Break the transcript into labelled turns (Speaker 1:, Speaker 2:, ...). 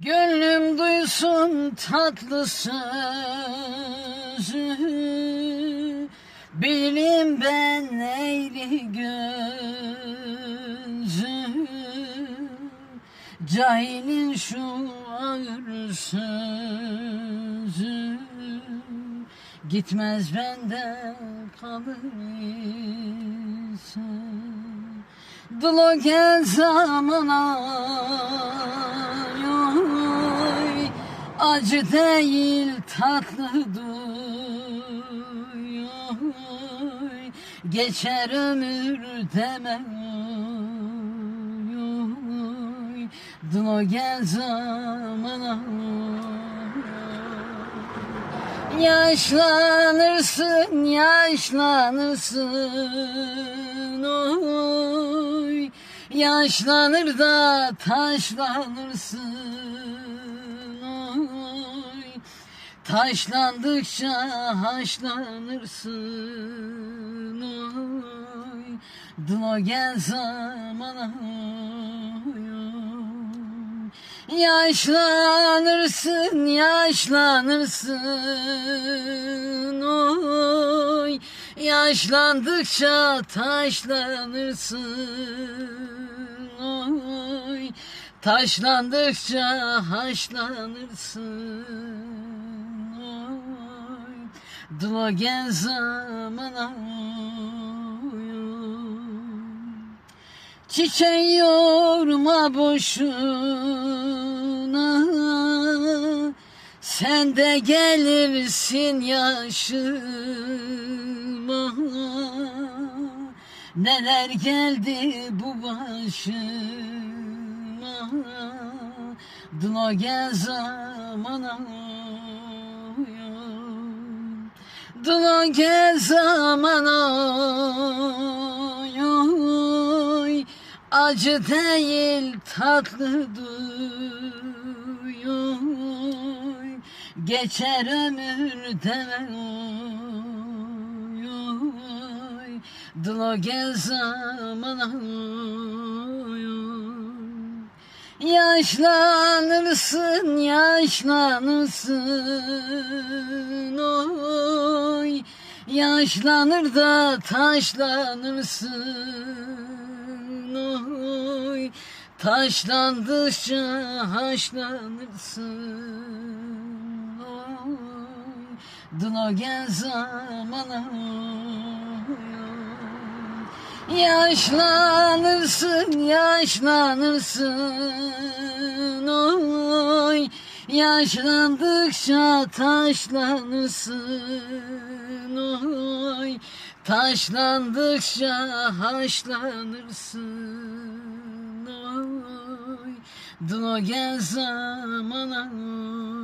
Speaker 1: Gönlüm duysun tatlı sözü. Bilim ben eğri gözü? Cahilin şu ağır sözü. Gitmez bende kalır ise Dilo gel zamana Acı değil tatlı yoy Geçer ömür deme yoy Dilo gel zamana. Yaşlanırsın, yaşlanırsın oy. Yaşlanır da taşlanırsın Taşlandıkça haşlanırsın oy. Dilo gel zamana. Yaşlanırsın, yaşlanırsın oy. Yaşlandıkça taşlanırsın oy. Taşlandıkça haşlanırsın Dilo gel zamana. Çiçeği yorma boşuna. Sen de gelirsin yaşıma. Neler geldi bu başıma? Dilo gel zamana Dilo gel zamana yoy Acı değil tatlı duyoy Geçer ömür deme yoy Dilo gel zamana yoy Yaşlanırsın, yaşlanırsın. Oy Yaşlanır da taşlanırsın. Oy Taşlandıkça haşlanırsın. Oy Dilo gel zamana. Oy Yaşlanırsın, yaşlanırsın oy. Yaşlandıkça taşlanırsın oy. Taşlandıkça haşlanırsın oy. Dilo gel zamana oy